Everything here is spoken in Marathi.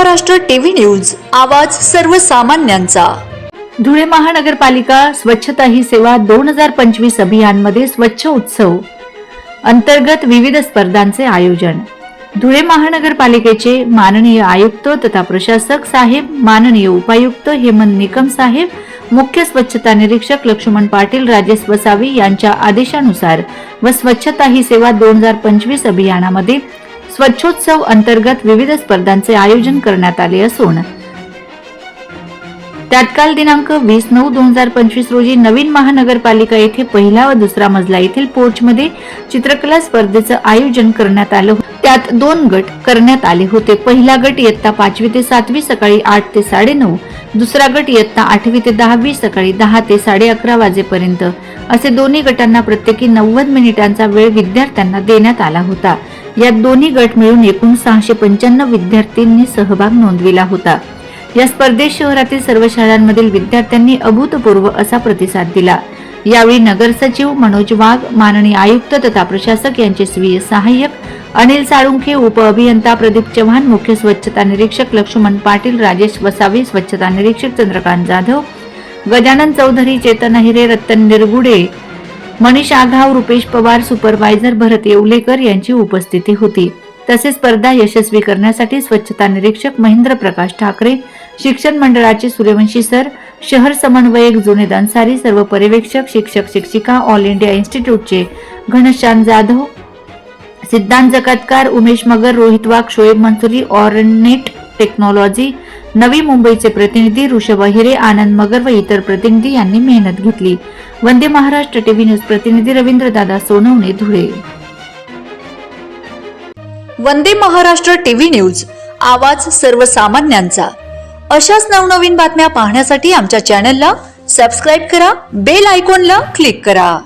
महाराष्ट्र टीव्ही न्यूज आवाज सर्वसामान्यांचा. धुळे महानगरपालिका स्वच्छता ही सेवा दोन हजार पंचवीस अभियानमध्ये स्वच्छ उत्सव अंतर्गत विविध स्पर्धांचे आयोजन. धुळे महानगरपालिकेचे माननीय आयुक्त तथा प्रशासक साहेब माननीय उपायुक्त हेमंत निकम साहेब मुख्य स्वच्छता निरीक्षक लक्ष्मण पाटील राजेश वसावी यांच्या आदेशानुसार व स्वच्छता ही सेवा दोन हजार पंचवीस अभियानामध्ये स्वच्छोत्सव अंतर्गत विविध स्पर्धांचे आयोजन करण्यात आले असून तत्काल दिनांक वीस नऊ दोन हजार पंचवीस रोजी नवीन महानगरपालिका येथे पहिला व दुसरा मजला येथील पोर्चमध्ये चित्रकला स्पर्धेचं आयोजन करण्यात आलं त्यात दोन गट करण्यात आले होते. पहिला गट इयत्ता पाचवी ते सातवी सकाळी आठ ते साडेनऊ दुसरा गट इयत्ता आठवी ते दहावी सकाळी दहा ते साडे अकरा वाजेपर्यंत. असे दोन्ही गटांना प्रत्येकी नव्वद मिनिटांचा वेळ विद्यार्थ्यांना देण्यात आला होता. यात दोन्ही गट मिळून एकूण सहाशे पंच्याण्णव विद्यार्थ्यांनी सहभाग नोंदविला होता. या स्पर्धेत शहरातील सर्व शाळांमधील विद्यार्थ्यांनी अभूतपूर्व असा प्रतिसाद दिला. यावेळी नगर सचिव मनोज वाघ माननीय आयुक्त तथा प्रशासक यांचे स्वीय सहाय्यक अनिल साळुंखे उपअभियंता प्रदीप चव्हाण मुख्य स्वच्छता निरीक्षक लक्ष्मण पाटील राजेश वसावे स्वच्छता निरीक्षक चंद्रकांत जाधव गजानन चौधरी चेतन हिरे रतन निरगुडे मनीष आघाव रुपेश पवार सुपरवायझर भरत येवलेकर यांची उपस्थिती होती. तसेच स्पर्धा यशस्वी करण्यासाठी स्वच्छता निरीक्षक महेंद्र प्रकाश ठाकरे शिक्षण मंडळाचे सूर्यवंशी सर शहर समन्वयक जुनेद अन्सारी सर्व पर्यवेक्षक शिक्षक शिक्षिका ऑल इंडिया इन्स्टिट्यूटचे घनश्याम जाधव सिद्धांत जकातकार उमेश मगर रोहित वाघ शोएब मंसुरी ऑर्नेट टेक्नॉलॉजी नवी मुंबईचे प्रतिनिधी ऋषभ अहिरे आनंद मगर व इतर प्रतिनिधी यांनी मेहनत घेतली. वंदे महाराष्ट्र टीव्ही न्यूज प्रतिनिधी रवींद्रदादा सोनवणे धुळे. वंदे महाराष्ट्र टीव्ही न्यूज आवाज सर्वसामान्यांचा. अशाच नवनवीन बातम्या पाहण्यासाठी आमच्या चॅनलला सबस्क्राईब करा बेल आयकॉनला क्लिक करा.